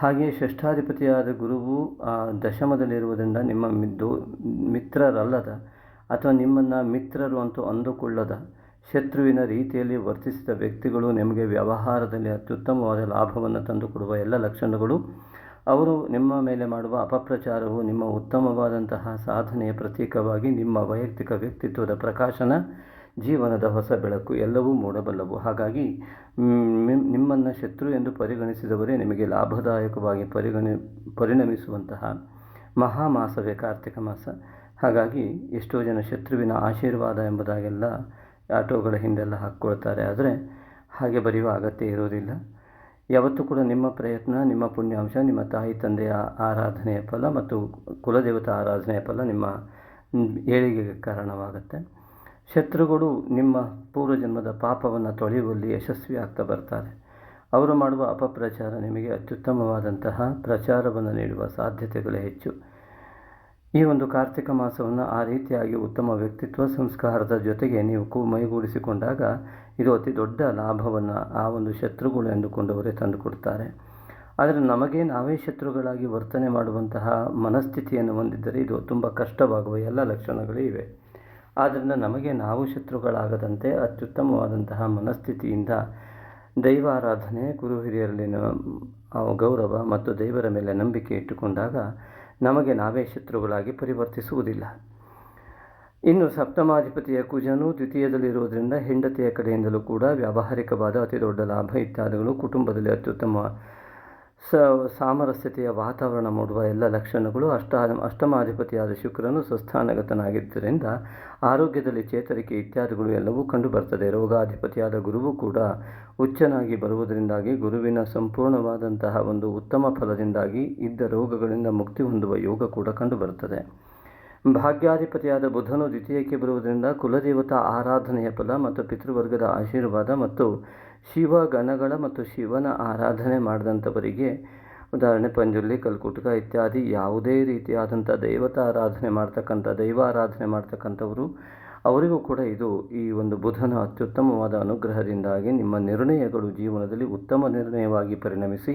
ಹಾಗೆಯೇ ಷಷ್ಠಾಧಿಪತಿಯಾದ ಗುರುವು ದಶಮದಲ್ಲಿರುವುದರಿಂದ ನಿಮ್ಮ ಮಿದ್ದು, ಮಿತ್ರರಲ್ಲದ ಅಥವಾ ನಿಮ್ಮನ್ನು ಮಿತ್ರರು ಅಂತೂ ಅಂದುಕೊಳ್ಳದ ಶತ್ರುವಿನ ರೀತಿಯಲ್ಲಿ ವರ್ತಿಸಿದ ವ್ಯಕ್ತಿಗಳು ನಿಮಗೆ ವ್ಯವಹಾರದಲ್ಲಿ ಅತ್ಯುತ್ತಮವಾದ ಲಾಭವನ್ನು ತಂದುಕೊಡುವ ಎಲ್ಲ ಲಕ್ಷಣಗಳು. ಅವರು ನಿಮ್ಮ ಮೇಲೆ ಮಾಡುವ ಅಪಪ್ರಚಾರವು ನಿಮ್ಮ ಉತ್ತಮವಾದಂತಹ ಸಾಧನೆಯ ಪ್ರತೀಕವಾಗಿ ನಿಮ್ಮ ವೈಯಕ್ತಿಕ ವ್ಯಕ್ತಿತ್ವದ ಪ್ರಕಾಶನ, ಜೀವನದ ಹೊಸ ಬೆಳಕು ಎಲ್ಲವೂ ಮೂಡಬಲ್ಲವು. ಹಾಗಾಗಿ ನಿಮ್ಮನ್ನು ಶತ್ರು ಎಂದು ಪರಿಗಣಿಸಿದವರೇ ನಿಮಗೆ ಲಾಭದಾಯಕವಾಗಿ ಪರಿಗಣಿ, ಪರಿಣಮಿಸುವಂತಹ ಮಹಾಮಾಸವೇ ಕಾರ್ತಿಕ ಮಾಸ. ಹಾಗಾಗಿ, ಎಷ್ಟೋ ಜನ ಶತ್ರುವಿನ ಆಶೀರ್ವಾದ ಎಂಬುದಾಗೆಲ್ಲ ಆಟೋಗಳ ಹಿಂದೆಲ್ಲ ಹಾಕ್ಕೊಳ್ತಾರೆ. ಆದರೆ ಹಾಗೆ ಬರೆಯುವ ಅಗತ್ಯ ಇರೋದಿಲ್ಲ ಯಾವತ್ತೂ ಕೂಡ ನಿಮ್ಮ ಪ್ರಯತ್ನ, ನಿಮ್ಮ ಪುಣ್ಯಾಂಶ, ನಿಮ್ಮ ತಾಯಿ, ತಂದೆಯ ಆರಾಧನೆಯ ಫಲ ಮತ್ತು ಕುಲದೇವತ ಆರಾಧನೆಯ ಫಲ ನಿಮ್ಮ ಏಳಿಗೆಗೆ ಕಾರಣವಾಗುತ್ತೆ. ಶತ್ರುಗಳು ನಿಮ್ಮ ಪೂರ್ವಜನ್ಮದ ಪಾಪವನ್ನು ತೊಳೆಯುವಲ್ಲಿ ಯಶಸ್ವಿ ಆಗ್ತಾ ಬರ್ತಾರೆ. ಅವರು ಮಾಡುವ ಅಪಪ್ರಚಾರ ನಿಮಗೆ ಅತ್ಯುತ್ತಮವಾದಂತಹ ಪ್ರಚಾರವನ್ನು ನೀಡುವ ಸಾಧ್ಯತೆಗಳೇ ಹೆಚ್ಚು. ಈ ಒಂದು ಕಾರ್ತಿಕ ಮಾಸವನ್ನು ಆ ರೀತಿಯಾಗಿ ಉತ್ತಮ ವ್ಯಕ್ತಿತ್ವ ಸಂಸ್ಕಾರದ ಜೊತೆಗೆ ನೀವು ಕು, ಮೈಗೂಡಿಸಿಕೊಂಡಾಗ ಇದು ಅತಿ ದೊಡ್ಡ ಲಾಭವನ್ನು ಆ ಒಂದು ಶತ್ರುಗಳು ಎಂದುಕೊಂಡವರೇ ತಂದುಕೊಡ್ತಾರೆ ಆದರೆ ನಮಗೆ ನಾವೇ ಶತ್ರುಗಳಾಗಿ ವರ್ತನೆ ಮಾಡುವಂತಹ ಮನಸ್ಥಿತಿಯನ್ನು ಹೊಂದಿದ್ದರೆ ಇದು ತುಂಬ ಕಷ್ಟವಾಗುವ ಎಲ್ಲ ಲಕ್ಷಣಗಳು ಇವೆ. ಆದ್ದರಿಂದ ನಮಗೆ ನಾವು ಶತ್ರುಗಳಾಗದಂತೆ ಅತ್ಯುತ್ತಮವಾದಂತಹ ಮನಸ್ಥಿತಿಯಿಂದ ದೈವಾರಾಧನೆ ಗುರು ಹಿರಿಯರಲ್ಲಿನ ಗೌರವ ಮತ್ತು ದೈವರ ಮೇಲೆ ನಂಬಿಕೆ ಇಟ್ಟುಕೊಂಡಾಗ ನಮಗೆ ನಾವೇ ಶತ್ರುಗಳಾಗಿ ಪರಿವರ್ತಿಸುವುದಿಲ್ಲ. ಇನ್ನು ಸಪ್ತಮಾಧಿಪತಿಯ ಕುಜನು ದ್ವಿತೀಯದಲ್ಲಿರುವುದರಿಂದ ಹೆಂಡತಿಯ ಕಡೆಯಿಂದಲೂ ಕೂಡ ವ್ಯಾವಹಾರಿಕವಾದ ಅತಿ ದೊಡ್ಡ ಲಾಭ ಇತ್ಯಾದಿಗಳು ಕುಟುಂಬದಲ್ಲಿ ಅತ್ಯುತ್ತಮ ಸ ಸಾಮರಸ್ಯತೆಯ ವಾತಾವರಣ ಮೂಡುವ ಎಲ್ಲ ಲಕ್ಷಣಗಳು ಅಷ್ಟ ಅಷ್ಟಮಾಧಿಪತಿಯಾದ ಶುಕ್ರನು ಸ್ವಸ್ಥಾನಗತನಾಗಿದ್ದರಿಂದ ಆರೋಗ್ಯದಲ್ಲಿ ಚೇತರಿಕೆ ಇತ್ಯಾದಿಗಳು ಎಲ್ಲವೂ ಕಂಡುಬರ್ತದೆ. ರೋಗಾಧಿಪತಿಯಾದ ಗುರುವು ಕೂಡ ಉಚ್ಚನಾಗಿ ಬರುವುದರಿಂದಾಗಿ ಗುರುವಿನ ಸಂಪೂರ್ಣವಾದಂತಹ ಒಂದು ಉತ್ತಮ ಫಲದಿಂದಾಗಿ ಇದ್ದ ರೋಗಗಳಿಂದ ಮುಕ್ತಿ ಹೊಂದುವ ಯೋಗ ಕೂಡ ಕಂಡುಬರುತ್ತದೆ. ಭಾಗ್ಯಾಧಿಪತಿಯಾದ ಬುಧನು ದ್ವಿತೀಯಕ್ಕೆ ಬರುವುದರಿಂದ ಕುಲದೇವತಾ ಆರಾಧನೆಯ ಫಲ ಮತ್ತು ಪಿತೃವರ್ಗದ ಆಶೀರ್ವಾದ ಮತ್ತು ಶಿವ ಗಣಗಳ ಮತ್ತು ಶಿವನ ಆರಾಧನೆ ಮಾಡಿದಂಥವರಿಗೆ ಉದಾಹರಣೆ ಪಂಜುರ್ಲಿ ಕಲ್ಕುಟಕ ಇತ್ಯಾದಿ ಯಾವುದೇ ರೀತಿಯಾದಂಥ ದೈವತ ಆರಾಧನೆ ಮಾಡ್ತಕ್ಕಂಥ ದೈವಾರಾಧನೆ ಮಾಡ್ತಕ್ಕಂಥವರು, ಅವರಿಗೂ ಕೂಡ ಇದು ಈ ಒಂದು ಬುಧನ ಅತ್ಯುತ್ತಮವಾದ ಅನುಗ್ರಹದಿಂದಾಗಿ ನಿಮ್ಮ ನಿರ್ಣಯಗಳು ಜೀವನದಲ್ಲಿ ಉತ್ತಮ ನಿರ್ಣಯವಾಗಿ ಪರಿಣಮಿಸಿ,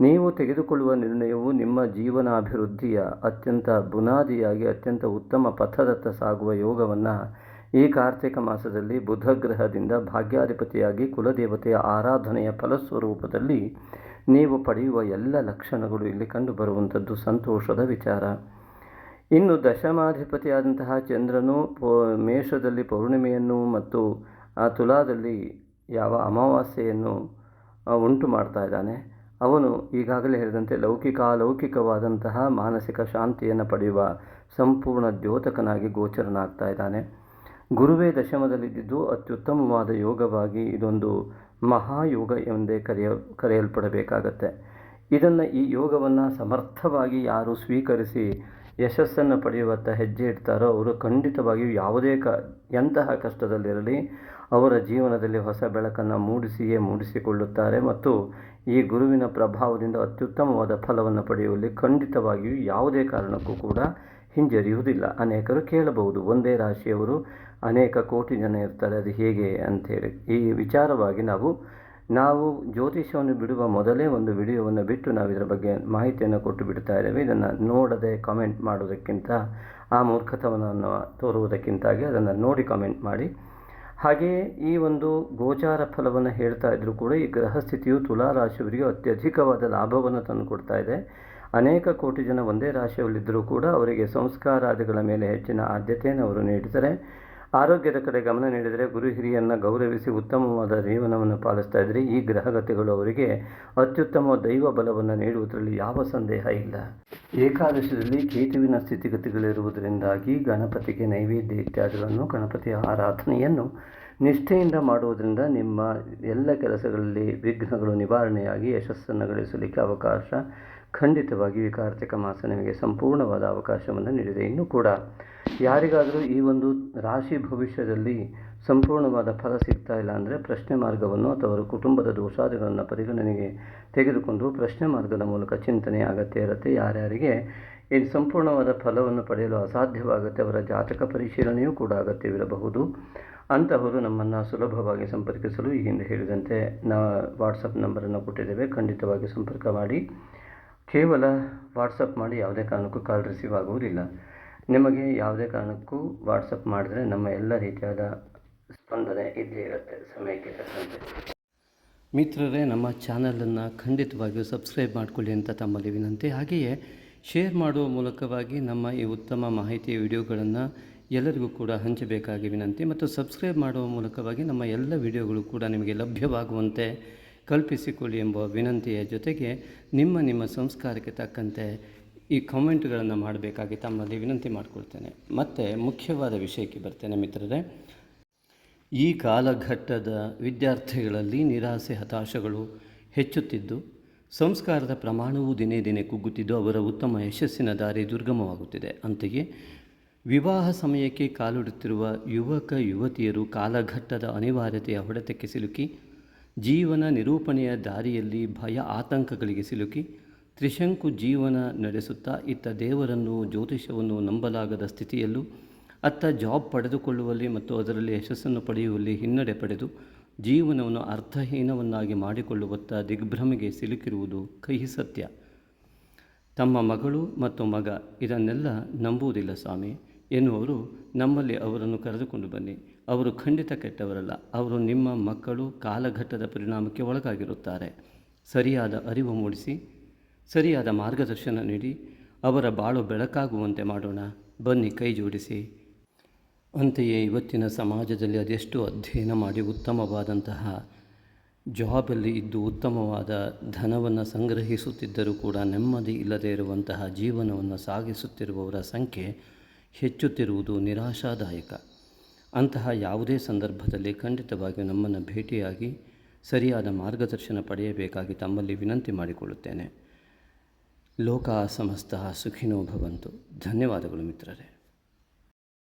ನೀವು ತೆಗೆದುಕೊಳ್ಳುವ ನಿರ್ಣಯವು ನಿಮ್ಮ ಜೀವನಾಭಿವೃದ್ಧಿಯ ಅತ್ಯಂತ ಬುನಾದಿಯಾಗಿ, ಅತ್ಯಂತ ಉತ್ತಮ ಪಥದತ್ತ ಸಾಗುವ ಯೋಗವನ್ನು ಈ ಕಾರ್ತಿಕ ಮಾಸದಲ್ಲಿ ಬುಧ ಗ್ರಹದಿಂದ ಭಾಗ್ಯಾಧಿಪತಿಯಾಗಿ ಕುಲದೇವತೆಯ ಆರಾಧನೆಯ ಫಲಸ್ವರೂಪದಲ್ಲಿ ನೀವು ಪಡೆಯುವ ಎಲ್ಲ ಲಕ್ಷಣಗಳು ಇಲ್ಲಿ ಕಂಡುಬರುವಂಥದ್ದು ಸಂತೋಷದ ವಿಚಾರ. ಇನ್ನು ದಶಮಾಧಿಪತಿಯಾದಂತಹ ಚಂದ್ರನು ಮೇಷದಲ್ಲಿ ಪೌರ್ಣಿಮೆಯನ್ನು ಮತ್ತು, ಆ, ತುಲಾದಲ್ಲಿ ಯಾವ ಅಮಾವಾಸ್ಯೆಯನ್ನು ಉಂಟು ಮಾಡ್ತಾ ಇದ್ದಾನೆ. ಅವನು ಈಗಾಗಲೇ ಹೇಳಿದಂತೆ ಲೌಕಿಕಾಲೌಕಿಕವಾದಂತಹ ಮಾನಸಿಕ ಶಾಂತಿಯನ್ನು ಪಡೆಯುವ ಸಂಪೂರ್ಣ ದ್ಯೋತಕನಾಗಿ ಗೋಚರನಾಗ್ತಾ ಇದ್ದಾನೆ. ಗುರುವೇ ದಶಮದಲ್ಲಿದ್ದು ಅತ್ಯುತ್ತಮವಾದ ಯೋಗವಾಗಿ ಇದೊಂದು ಮಹಾಯೋಗ ಎಂದೇ ಕರೆಯ, ಕರೆಯಲ್ಪಡಬೇಕಾಗತ್ತೆ. ಇದನ್ನು ಈ ಯೋಗವನ್ನು ಸಮರ್ಥವಾಗಿ ಯಾರು ಸ್ವೀಕರಿಸಿ ಯಶಸ್ಸನ್ನು ಪಡೆಯುವತ್ತ ಹೆಜ್ಜೆ ಇಡ್ತಾರೋ ಅವರು ಖಂಡಿತವಾಗಿಯೂ ಯಾವುದೇ ಕ, ಎಂತಹ ಕಷ್ಟದಲ್ಲಿರಲಿ ಅವರ ಜೀವನದಲ್ಲಿ ಹೊಸ ಬೆಳಕನ್ನು ಮೂಡಿಸಿಯೇ ಮೂಡಿಸಿಕೊಳ್ಳುತ್ತಾರೆ ಮತ್ತು ಈ ಗುರುವಿನ ಪ್ರಭಾವದಿಂದ ಅತ್ಯುತ್ತಮವಾದ ಫಲವನ್ನು ಪಡೆಯುವಲ್ಲಿ ಖಂಡಿತವಾಗಿಯೂ ಯಾವುದೇ ಕಾರಣಕ್ಕೂ ಕೂಡ ಹಿಂಜರಿಯುವುದಿಲ್ಲ. ಅನೇಕರು ಕೇಳಬಹುದು, ಒಂದೇ ರಾಶಿಯವರು ಅನೇಕ ಕೋಟಿ ಜನ ಇರ್ತಾರೆ, ಅದು ಹೇಗೆ ಅಂಥೇಳಿ ಈ ವಿಚಾರವಾಗಿ ನಾವು ನಾವು ಜ್ಯೋತಿಷವನ್ನು ಬಿಡುವ ಮೊದಲೇ ಒಂದು ವಿಡಿಯೋವನ್ನು ಬಿಟ್ಟು ನಾವು ಇದರ ಬಗ್ಗೆ ಮಾಹಿತಿಯನ್ನು ಕೊಟ್ಟು ಬಿಡ್ತಾ ಇದ್ದೇವೆ. ಇದನ್ನು ನೋಡದೆ ಕಾಮೆಂಟ್ ಮಾಡುವುದಕ್ಕಿಂತ, ಆ ಮೂರ್ಖತನವನ್ನು ತೋರುವುದಕ್ಕಿಂತಾಗಿ ಅದನ್ನು ನೋಡಿ ಕಾಮೆಂಟ್ ಮಾಡಿ. ಹಾಗೆಯೇ ಈ ಒಂದು ಗೋಚಾರ ಫಲವನ್ನು ಹೇಳ್ತಾ ಇದ್ದರೂ ಕೂಡ ಈ ಗ್ರಹ ಸ್ಥಿತಿಯು ತುಲಾ ರಾಶಿಯವರಿಗೆ ಅತ್ಯಧಿಕವಾದ ಲಾಭವನ್ನು ತಂದುಕೊಡ್ತಾ ಇದೆ. ಅನೇಕ ಕೋಟಿ ಜನ ಒಂದೇ ರಾಶಿಯಲ್ಲಿದ್ದರೂ ಕೂಡ ಅವರಿಗೆ ಸಂಸ್ಕಾರಾದಿಗಳ ಮೇಲೆ ಹೆಚ್ಚಿನ ಆದ್ಯತೆಯನ್ನು ಅವರು ನೀಡಿದರೆ, ಆರೋಗ್ಯದ ಕಡೆ ಗಮನ ನೀಡಿದರೆ ಗುರು ಹಿರಿಯನ್ನು ಗೌರವಿಸಿ ಉತ್ತಮವಾದ ಜೀವನವನ್ನು ಪಾಲಿಸ್ತಾ ಇದ್ದರೆ ಈ ಗ್ರಹಗತಿಗಳು ಅವರಿಗೆ ಅತ್ಯುತ್ತಮ ದೈವ ಬಲವನ್ನು ನೀಡುವುದರಲ್ಲಿ ಯಾವ ಸಂದೇಹ ಇಲ್ಲ. ಏಕಾದಶದಲ್ಲಿ ಕೇತುವಿನ ಸ್ಥಿತಿಗತಿಗಳಿರುವುದರಿಂದಾಗಿ ಗಣಪತಿಗೆ ನೈವೇದ್ಯ ಇತ್ಯಾದಿಗಳನ್ನು ಗಣಪತಿಯ ಆರಾಧನೆಯನ್ನು ನಿಷ್ಠೆಯಿಂದ ಮಾಡುವುದರಿಂದ ನಿಮ್ಮ ಎಲ್ಲ ಕೆಲಸಗಳಲ್ಲಿ ವಿಘ್ನಗಳು ನಿವಾರಣೆಯಾಗಿ ಯಶಸ್ಸನ್ನು ಗಳಿಸಲಿಕ್ಕೆ ಅವಕಾಶ ಖಂಡಿತವಾಗಿ ಈ ಕಾರ್ತಿಕ ಮಾಸ ನಿಮಗೆ ಸಂಪೂರ್ಣವಾದ ಅವಕಾಶವನ್ನು ನೀಡಿದೆ. ಇನ್ನೂ ಕೂಡ ಯಾರಿಗಾದರೂ ಈ ಒಂದು ರಾಶಿ ಭವಿಷ್ಯದಲ್ಲಿ ಸಂಪೂರ್ಣವಾದ ಫಲ ಸಿಗ್ತಾ ಇಲ್ಲ ಅಂದರೆ ಪ್ರಶ್ನೆ ಮಾರ್ಗವನ್ನು ಅಥವಾ ಅವರ ಕುಟುಂಬದ ದೋಷಾದಿಗಳನ್ನು ಪರಿಗಣನೆಗೆ ತೆಗೆದುಕೊಂಡು ಪ್ರಶ್ನೆ ಮಾರ್ಗದ ಮೂಲಕ ಚಿಂತನೆ ಅಗತ್ಯ ಇರುತ್ತೆ. ಯಾರ್ಯಾರಿಗೆ ಏನು ಸಂಪೂರ್ಣವಾದ ಫಲವನ್ನು ಪಡೆಯಲು ಅಸಾಧ್ಯವಾಗುತ್ತೆ ಅವರ ಜಾತಕ ಪರಿಶೀಲನೆಯೂ ಕೂಡ ಅಗತ್ಯವಿರಬಹುದು. ಅಂತಹವರು ನಮ್ಮನ್ನು ಸುಲಭವಾಗಿ ಸಂಪರ್ಕಿಸಲು ಈ ಹಿಂದೆ ಹೇಳಿದಂತೆ ನಾ ವಾಟ್ಸಪ್ ನಂಬರನ್ನು ಕೊಟ್ಟಿದ್ದೇವೆ. ಖಂಡಿತವಾಗಿ ಸಂಪರ್ಕ ಮಾಡಿ. ಕೇವಲ ವಾಟ್ಸಪ್ ಮಾಡಿ ಯಾವುದೇ ಕಾರಣಕ್ಕೂ ಕಾಲ್ ರಿಸೀವ್ ಆಗುವುದಿಲ್ಲ. ನಿಮಗೆ ಯಾವುದೇ ಕಾರಣಕ್ಕೂ ವಾಟ್ಸಪ್ ಮಾಡಿದರೆ ನಮ್ಮ ಎಲ್ಲ ರೀತಿಯಾದ ಸ್ಪಂದನೆ ಇದ್ದೇ ಇರುತ್ತೆ ಸಮಯಕ್ಕೆ ತಕ್ಕಂತೆ. ಮಿತ್ರರೇ, ನಮ್ಮ ಚಾನಲನ್ನು ಖಂಡಿತವಾಗಿಯೂ ಸಬ್ಸ್ಕ್ರೈಬ್ ಮಾಡಿಕೊಳ್ಳಿ ಅಂತ ತಮ್ಮಲ್ಲಿ ವಿನಂತಿ. ಹಾಗೆಯೇ ಶೇರ್ ಮಾಡುವ ಮೂಲಕವಾಗಿ ನಮ್ಮ ಈ ಉತ್ತಮ ಮಾಹಿತಿಯ ವಿಡಿಯೋಗಳನ್ನು ಎಲ್ಲರಿಗೂ ಕೂಡ ಹಂಚಬೇಕಾಗಿ ವಿನಂತಿ. ಮತ್ತು ಸಬ್ಸ್ಕ್ರೈಬ್ ಮಾಡುವ ಮೂಲಕವಾಗಿ ನಮ್ಮ ಎಲ್ಲ ವಿಡಿಯೋಗಳು ಕೂಡ ನಿಮಗೆ ಲಭ್ಯವಾಗುವಂತೆ ಕಲ್ಪಿಸಿಕೊಳ್ಳಿ ಎಂಬ ವಿನಂತಿಯ ಜೊತೆಗೆ ನಿಮ್ಮ ನಿಮ್ಮ ಸಂಸ್ಕಾರಕ್ಕೆ ತಕ್ಕಂತೆ ಈ ಕಾಮೆಂಟ್ಗಳನ್ನು ಮಾಡಬೇಕಾಗಿ ತಮ್ಮಲ್ಲಿ ವಿನಂತಿ ಮಾಡಿಕೊಳ್ತೇನೆ. ಮತ್ತು ಮುಖ್ಯವಾದ ವಿಷಯಕ್ಕೆ ಬರ್ತೇನೆ ಮಿತ್ರರೇ. ಈ ಕಾಲಘಟ್ಟದ ವಿದ್ಯಾರ್ಥಿಗಳಲ್ಲಿ ನಿರಾಸೆ, ಹತಾಶಗಳು ಹೆಚ್ಚುತ್ತಿದ್ದು, ಸಂಸ್ಕಾರದ ಪ್ರಮಾಣವೂ ದಿನೇ ದಿನೇ ಕುಗ್ಗುತ್ತಿದ್ದು, ಅವರ ಉತ್ತಮ ಯಶಸ್ಸಿನ ದಾರಿ ದುರ್ಗಮವಾಗುತ್ತಿದೆ. ಅಂತೆಯೇ ವಿವಾಹ ಸಮಯಕ್ಕೆ ಕಾಲಿಡುತ್ತಿರುವ ಯುವಕ, ಯುವತಿಯರು ಕಾಲಘಟ್ಟದ ಅನಿವಾರ್ಯತೆಯ ಹೊಡೆತಕ್ಕೆ ಸಿಲುಕಿ ಜೀವನ ನಿರೂಪಣೆಯ ದಾರಿಯಲ್ಲಿ ಭಯ ಆತಂಕಗಳಿಗೆ ಸಿಲುಕಿ, ತ್ರಿಶಂಕು ಜೀವನ ನಡೆಸುತ್ತಾ ಇತ್ತ ದೇವರನ್ನು ಜ್ಯೋತಿಷವನ್ನು ನಂಬಲಾಗದ ಸ್ಥಿತಿಯಲ್ಲೂ, ಅತ್ತ ಜಾಬ್ ಪಡೆದುಕೊಳ್ಳುವಲ್ಲಿ ಮತ್ತು ಅದರಲ್ಲಿ ಯಶಸ್ಸನ್ನು ಪಡೆಯುವಲ್ಲಿ ಹಿನ್ನಡೆ ಪಡೆದು, ಜೀವನವನ್ನು ಅರ್ಥಹೀನವನ್ನಾಗಿ ಮಾಡಿಕೊಳ್ಳುವತ್ತ ದಿಗ್ಭ್ರಮೆಗೆ ಸಿಲುಕಿರುವುದು ಕಹಿ ಸತ್ಯ. ತಮ್ಮ ಮಗಳು ಮತ್ತು ಮಗ ಇದನ್ನೆಲ್ಲ ನಂಬುವುದಿಲ್ಲ ಸ್ವಾಮಿ ಎನ್ನುವರು ನಮ್ಮಲ್ಲಿ ಅವರನ್ನು ಕರೆದುಕೊಂಡು ಬನ್ನಿ. ಅವರು ಖಂಡಿತ ಕೆಟ್ಟವರಲ್ಲ. ಅವರು ನಿಮ್ಮ ಮಕ್ಕಳು ಕಾಲಘಟ್ಟದ ಪರಿಣಾಮಕ್ಕೆ ಒಳಗಾಗಿರುತ್ತಾರೆ. ಸರಿಯಾದ ಅರಿವು ಮೂಡಿಸಿ, ಸರಿಯಾದ ಮಾರ್ಗದರ್ಶನ ನೀಡಿ, ಅವರ ಬಾಳು ಬೆಳಕಾಗುವಂತೆ ಮಾಡೋಣ. ಬನ್ನಿ, ಕೈ ಜೋಡಿಸಿ. ಅಂತೆಯೇ ಇವತ್ತಿನ ಸಮಾಜದಲ್ಲಿ ಅದೆಷ್ಟು ಅಧ್ಯಯನ ಮಾಡಿ ಉತ್ತಮವಾದಂತಹ, ಜಾಬಲ್ಲಿ ಇದ್ದು ಉತ್ತಮವಾದ ಧನವನ್ನು ಸಂಗ್ರಹಿಸುತ್ತಿದ್ದರೂ ಕೂಡ ನೆಮ್ಮದಿ ಇಲ್ಲದೆ ಇರುವಂತಹ ಜೀವನವನ್ನು ಸಾಗಿಸುತ್ತಿರುವವರ ಸಂಖ್ಯೆ ಹೆಚ್ಚುತ್ತಿರುವುದು ನಿರಾಶಾದಾಯಕ. ಅಂತಹ ಯಾವುದೇ ಸಂದರ್ಭದಲ್ಲಿ ಖಂಡಿತವಾಗಿಯೂ ನಮ್ಮನ್ನು ಭೇಟಿಯಾಗಿ ಸರಿಯಾದ ಮಾರ್ಗದರ್ಶನ ಪಡೆಯಬೇಕಾಗಿ ತಮ್ಮಲ್ಲಿ ವಿನಂತಿ ಮಾಡಿಕೊಳ್ಳುತ್ತೇನೆ. ಲೋಕ ಸಮಸ್ತ ಸುಖಿನೋ ಭವಂತು. ಧನ್ಯವಾದಗಳು ಮಿತ್ರರೇ.